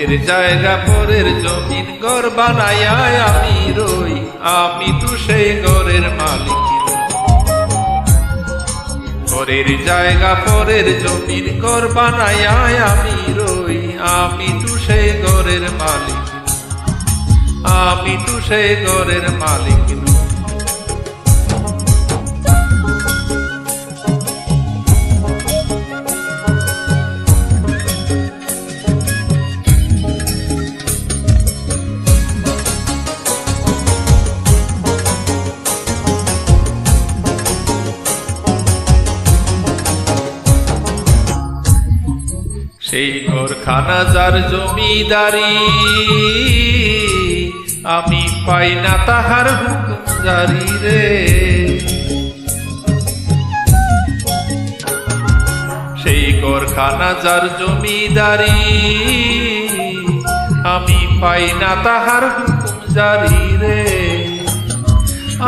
পরের জায়গা পরের জমিন ঘর বানাইয়া আমি রই। আমি তো সেই ঘরের মালিক পরের জায়গা পরের জমিন ঘর বানাইয়া আমি রই। আমি তো সেই ঘরের মালিক আমি তো সেই ঘরের মালিক সেই ঘরখানা যার জমিদারি, আমি পাই না তাহার হুকুম জারি রে। সেই ঘরখানা যার জমিদারি, আমি পাই না তাহার হুকুম জারি রে।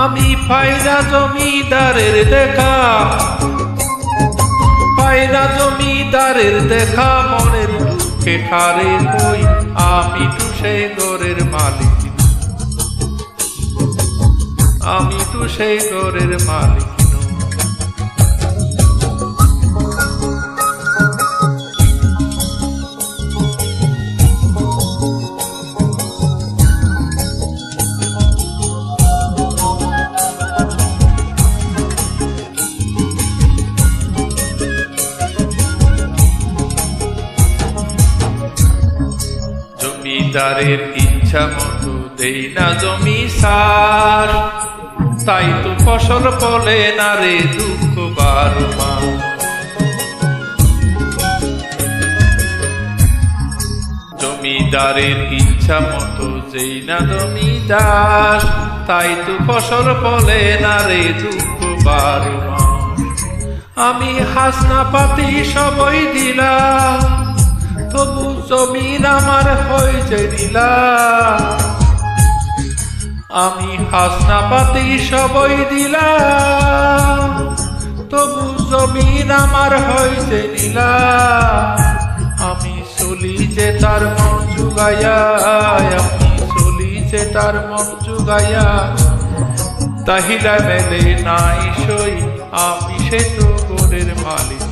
আমি পাই না জমিদারের দেখা পায়রা জমিদারের দেখা মনের দুঃখে ঠারে কই? আমি তো সেই ঘরের মালিক। আমি তো সেই ঘরের মালিক। জমিদারের ইচ্ছা মতো দেই না জমি সার তাই তো ফসল ফলে না রে দুঃখ বারো। জমিদারের ইচ্ছা মতো যেই না জমিদার তাই তো ফসল ফলে না রে দুঃখ বারো। আমি হাসনা পাতি সবই জমিন আমার হয়েছে দিলা আমি হাসনা পাতি সবই দিলাম, তবু জমিন আমার হয়েছে দিলা আমি চলি যে তার মন জুগাইয়া আমি চলি যে তার মন জুগাইয়া তাহিলা মেলে নাই সই, আমি সে তো গোরের মালিক।